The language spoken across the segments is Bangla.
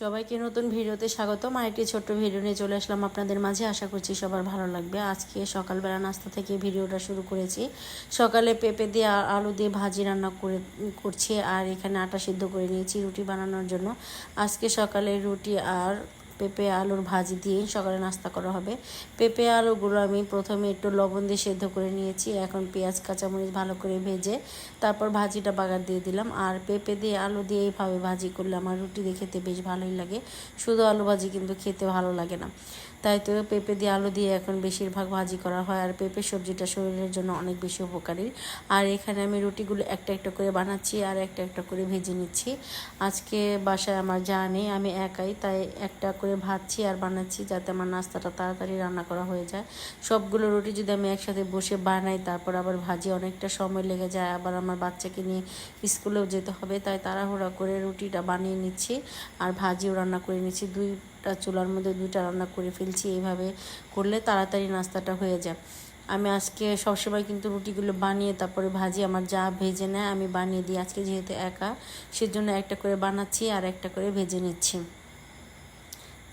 সবাইকে নতুন ভিডিওতে স্বাগতম। আরেকটি ছোট্ট ভিডিও নিয়ে চলে আসলাম আপনাদের মাঝে। আশা করছি সবার ভালো লাগবে। আজকে সকালবেলা নাস্তা থেকে ভিডিওটা শুরু করেছি। সকালে পেঁপে দিয়ে আলু দিয়ে ভাজি রান্না করে, করছি আর এখানে আটা সিদ্ধ করে নিয়েছি রুটি বানানোর জন্য। আজকে সকালে রুটি আর পেঁপে, আলুর ভাজি দিয়ে সকালে নাস্তা করা হবে। পেঁপে আলুগুলো আমি প্রথমে একটু লবণ দিয়ে সেদ্ধ করে নিয়েছি। এখন পেঁয়াজ, কাঁচামরিচ ভালো করে ভেজে তারপর ভাজিটা বাগার দিয়ে দিলাম। আর পেঁপে দিয়ে আলু দিয়ে এইভাবে ভাজি করলে আমার রুটি দিয়ে খেতে বেশ ভালোই লাগে। শুধু আলু ভাজি কিন্তু খেতে ভালো লাগে না। তাই তো পেঁপে দিয়ে আলু দিয়ে এখন বেশিরভাগ ভাজি করা হয়, আর পেঁপে সবজিটা শরীরের জন্য অনেক বেশি উপকারী। আর এখানে আমি রুটিগুলো একটা একটা করে বানাচ্ছি আর একটা একটা করে ভেজে নিচ্ছি। আজকে বাসায় আমার যা নেই, আমি একাই তাই একটা করে ভাজছি আর বানাচ্ছি যাতে আমার নাস্তাটা তাড়াতাড়ি রান্না করা হয়ে যায়। সবগুলো রুটি যদি আমি একসাথে বসে বানাই, তারপর আবার ভাজি, অনেকটা সময় লেগে যায়। আবার আমার বাচ্চাকে নিয়ে স্কুলেও যেতে হবে, তাই তাড়াহুড়া করে রুটিটা বানিয়ে নিচ্ছি আর ভাজিও রান্না করে নিচ্ছি। দুইটা চুলার মধ্যে দুইটা রান্না করে ফেলছি, এইভাবে করলে তাড়াতাড়ি নাস্তাটা হয়ে যায়। আমি আজকে সবসময় কিন্তু রুটিগুলো বানিয়ে, তারপরে ভাজি আমার যা ভেজে নেয় আমি বানিয়ে দিই। আজকে যেহেতু একা, সেজন্য একটা করে বানাচ্ছি আর একটা করে ভেজে নিচ্ছি।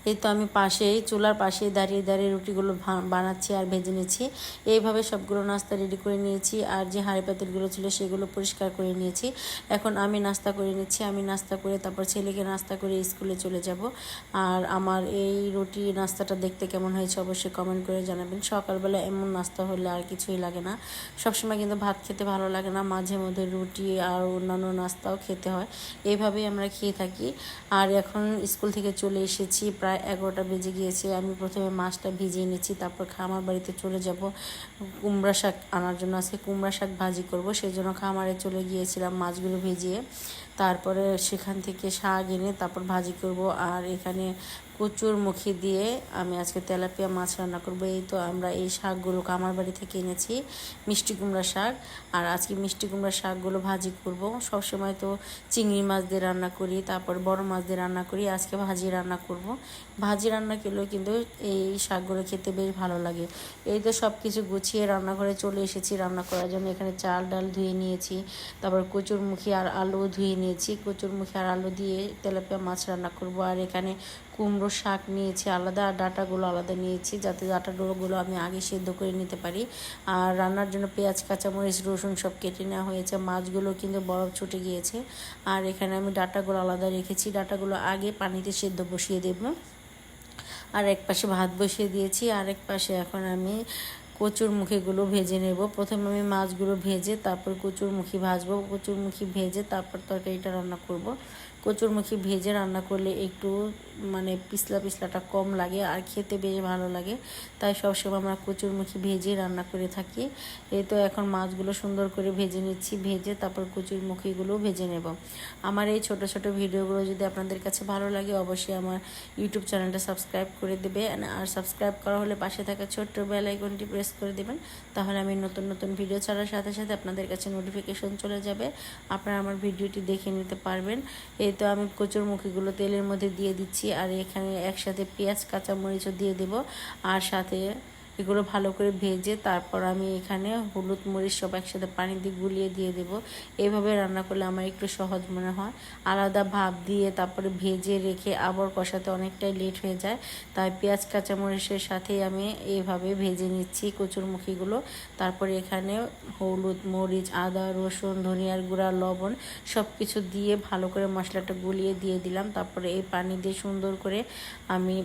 এই তো আমি পাশেই, চুলার পাশেই দাঁড়িয়ে দাঁড়িয়ে রুটিগুলো বানাচ্ছি আর ভেজে নিচ্ছি। এইভাবে সবগুলো নাস্তা রেডি করে নিয়েছি আর যে হাঁড়ি পাতিলগুলো ছিল সেগুলো পরিষ্কার করে নিয়েছি। এখন আমি নাস্তা করে নিচ্ছি, আমি নাস্তা করে তারপর ছেলেকে নাস্তা করে স্কুলে চলে যাব। আর আমার এই রুটি নাস্তাটা দেখতে কেমন হয়েছে অবশ্যই কমেন্ট করে জানাবেন। সকালবেলা এমন নাস্তা হলে আর কিছুই লাগে না। সবসময় কিন্তু ভাত খেতে ভালো লাগে না, মাঝে মধ্যে রুটি আর অন্যান্য নাস্তাও খেতে হয়। এইভাবেই আমরা খেয়ে থাকি। আর এখন স্কুল থেকে চলে এসেছি প্রায় এগারোটা বেজে গিয়েছে। আমি প্রথমে মাছটা ভিজিয়ে নিচ্ছি, তারপর খামার বাড়িতে চলে যাব। কুমড়া শাক আনার জন্য আজকে কুমড়া শাক ভাজি করব সেই জন্য খামারে চলে গিয়েছিলাম মাছগুলো ভিজিয়ে। তারপরে সেখান থেকে শাক এনে তারপর ভাজি করব। আর এখানে কচুর মুখি দিয়ে আমি আজকে তেলাপিয়া মাছ রান্না করব। এই তো আমরা এই শাকগুলো কামার বাড়ি থেকে এনেছি, মিষ্টি কুমড়া শাক। আর আজকে মিষ্টি কুমড়া শাকগুলো ভাজি করব। সবসময় তো চিংড়ি মাছ দিয়ে রান্না করি, তারপর বড় মাছ দিয়ে রান্না করি, আজকে ভাজি রান্না করব। ভাজি রান্না করলেও কিন্তু এই শাকগুলো খেতে বেশ ভালো লাগে। এই তো সব কিছু গুছিয়ে রান্নাঘরে চলে এসেছি রান্না করার জন্য। এখানে চাল ডাল ধুয়ে নিয়েছি, তারপর কচুর মুখি আর আলু ধুয়ে নিয়েছি কচুরমুখী আর আলু দিয়ে তেলাপিয়া মাছ রান্না করব। আর এখানে কুমড়ো শাক নিয়েছি আলাদা, আর ডাঁটাগুলো আলাদা নিয়েছি যাতে ডাঁটাগুলো আমি আগে সেদ্ধ করে নিতে পারি। আর রান্নার জন্য পেঁয়াজ, কাঁচামরিচ, রসুন সব কেটে নেওয়া হয়েছে। মাছগুলো কিন্তু বরফ ছুটে গিয়েছে। আর এখানে আমি ডাঁটাগুলো আলাদা রেখেছি। ডাঁটাগুলো আগে পানিতে সেদ্ধ বসিয়ে দেবো। আর এক পাশে ভাত বসিয়ে দিয়েছি। আর এক পাশে এখন আমি কচুর মুখিগুলো ভেজে নেব। প্রথমে আমি মাছগুলো ভেজে তারপর কচুর মুখি ভাজবো। কচুর মুখি ভেজে তারপর তরকারিটা রান্না করব। কচুর মুখি ভেজে রান্না করলে একটু মানে পিছলা পিছলাটা কম লাগে আর খেতে বেশ ভালো লাগে। তাই সবসময় আমরা কচুর মুখি ভেজে রান্না করে থাকি। এই তো এখন মাছগুলো সুন্দর করে ভেজে নিচ্ছি, ভেজে তারপর কচুর মুখিগুলো ভেজে নেব। আমার এই ছোট ছোট ভিডিওগুলো যদি আপনাদের কাছে ভালো লাগে, অবশ্যই আমার ইউটিউব চ্যানেলটা সাবস্ক্রাইব করে দেবে। আর সাবস্ক্রাইব করা হলে পাশে থাকা ছোট্ট বেল আইকনটি প্রেস করে দেবেন, তাহলে আমি নতুন নতুন ভিডিও ছাড়ার সাথে সাথে আপনাদের কাছে নোটিফিকেশন চলে যাবে। আপনারা আমার ভিডিওটি দেখে নিতে পারবেন। এই তো আমি কচুর মুখিগুলো তেলের মধ্যে দিয়ে দিচ্ছি, আর এখানে একসাথে পেঁয়াজ, কাঁচামরিচও দিয়ে দেব, আর সাথে এগুলো ভালো করে ভেজে তারপর আমি এখানে হলুদ মরিচ সব একসাথে পানি দিয়ে গুলিয়ে দিয়ে দেব। এইভাবে রান্না করলে আমার একটু সহজ মনে হয়। আলাদা ভাব দিয়ে তারপরে ভেজে রেখে আবার কষাতে অনেকটাই লেট হয়ে যায়। তাই পেঁয়াজ, কাঁচামরিচের সাথেই আমি এইভাবে ভেজে নিচ্ছি কচুরমুখিগুলো। তারপরে এখানে হলুদ মরিচ, আদা, রসুন, ধনিয়ার গুঁড়া, লবণ সব কিছু দিয়ে ভালো করে মশলাটা গুলিয়ে দিয়ে দিলাম। তারপরে এই পানি দিয়ে সুন্দর করে আমি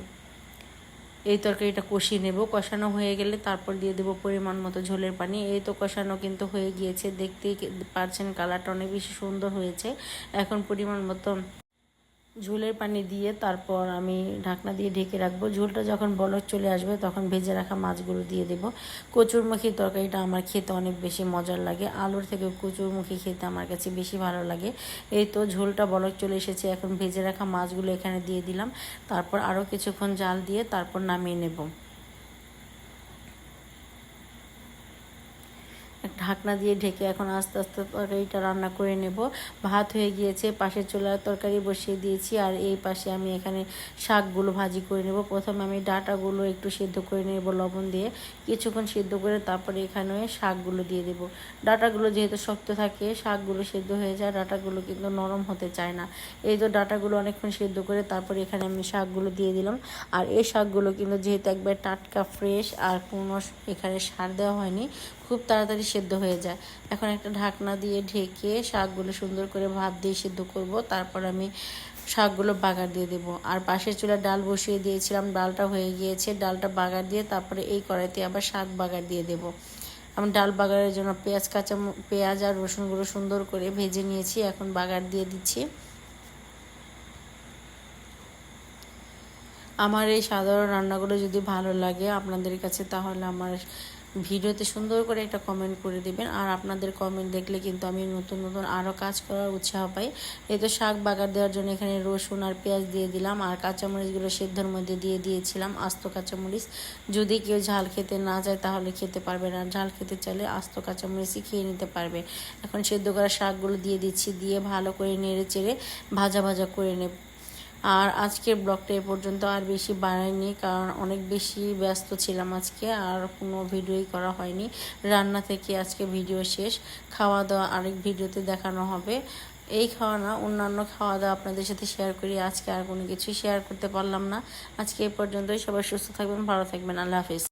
এই তরকারিটা কষিয়ে নেব। কষানো হয়ে গেলে তারপর দিয়ে দেবো পরিমাণ মতো ঝোলের পানি। এই তো কষানো কিন্তু হয়ে গিয়েছে। দেখতেই পারছেন কালারটা অনেক বেশি সুন্দর হয়েছে। এখন পরিমাণ মতো ঝোলের পানি দিয়ে তারপর আমি ঢাকনা দিয়ে ঢেকে রাখব। ঝোলটা যখন বলক চলে আসবে, তখন ভেজে রাখা মাছগুলো দিয়ে দেবো। কচুরমুখী তরকারিটা আমার খেতে অনেক বেশি মজার লাগে। আলুর থেকে কচুরমুখী খেতে আমার কাছে বেশি ভালো লাগে। এই তো ঝোলটা বলক চলে এসেছে, এখন ভেজে রাখা মাছগুলো এখানে দিয়ে দিলাম। তারপর আরও কিছুক্ষণ জাল দিয়ে তারপর নামিয়ে নেব। ঢাকনা দিয়ে ঢেকে এখন আস্তে আস্তে তরকারিটা রান্না করে নেব। ভাত হয়ে গিয়েছে, পাশে চুলার তরকারি বসিয়ে দিয়েছি আর এই পাশে আমি এখানে শাকগুলো ভাজি করে নেব। প্রথমে আমি ডাটাগুলো একটু সিদ্ধ করে নেব লবণ দিয়ে। কিছুক্ষণ সিদ্ধ করে তারপরে এখানে শাকগুলো দিয়ে দেব। ডাটাগুলো যেহেতু শক্ত থাকে, শাকগুলো সিদ্ধ হয়ে যায়, ডাটাগুলো কিন্তু নরম হতে চায় না। এই তো ডাটাগুলো অনেকক্ষণ সিদ্ধ করে তারপরে এখানে আমি শাকগুলো দিয়ে দিলাম। আর এই শাকগুলো কিন্তু যেহেতু একবার টাটকা ফ্রেশ আর কোনো এখানে সার দেওয়া হয়নি খুব তাড়াতাড়ি সেদ্ধ হয়ে যায়। এখন একটা ঢাকনা দিয়ে ঢেকে শাকগুলো সুন্দর করে ভাত দিয়ে সেদ্ধ করব। তারপর আমি শাকগুলো বাগার দিয়ে দেবো। আর পাশের চুলা ডাল বসিয়ে দিয়েছিলাম। ডালটা হয়ে গিয়েছে। ডালটা বাগার দিয়ে তারপরে এই কড়াইতে আবার শাক বাগার দিয়ে দেবো। আমি ডাল বাগারের জন্য পেঁয়াজ, কাঁচা পেঁয়াজ আর রসুনগুলো সুন্দর করে ভেজে নিয়েছি। এখন বাগার দিয়ে দিচ্ছি। আমার এই সাধারণ রান্নাগুলো যদি ভালো লাগে আপনাদের কাছে, তাহলে আমার ভিডিওতে সুন্দর করে একটা কমেন্ট করে দিবেন। আর আপনাদের কমেন্ট দেখলে কিন্তু আমি নতুন নতুন আরও কাজ করার উৎসাহ পাই। এই তো শাক বাগার দেওয়ার জন্য এখানে রসুন আর পেঁয়াজ দিয়ে দিলাম আর কাঁচামরিচগুলো সেদ্ধর মধ্যে দিয়ে দিয়েছিলাম, আস্ত কাঁচামরিচ। যদি কেউ ঝাল খেতে না যায় তাহলে খেতে পারবে না। ঝাল খেতে চাইলে আস্ত কাঁচামরিচই খেয়ে নিতে পারবে। এখন সেদ্ধ করা শাকগুলো দিয়ে দিচ্ছি, দিয়ে ভালো করে নেড়ে চেড়ে ভাজা ভাজা করে নেব। আর আজকের ব্লগটা এ পর্যন্ত আর বেশি বাড়াইনি, কারণ অনেক বেশি ব্যস্ত ছিলাম আজকে, আর কোনো ভিডিওই করা হয়নি। রান্না থেকে আজকে ভিডিও শেষ খাওয়া দাওয়া আরেক ভিডিওতে দেখানো হবে। এই খাওয়া না, অন্যান্য খাওয়া দাওয়া আপনাদের সাথে শেয়ার করি, আজকে আর কোনো কিছু শেয়ার করতে পারলাম না। আজকে এ পর্যন্তই, সবাই সুস্থ থাকবেন, ভালো থাকবেন, আল্লাহ হাফিজ।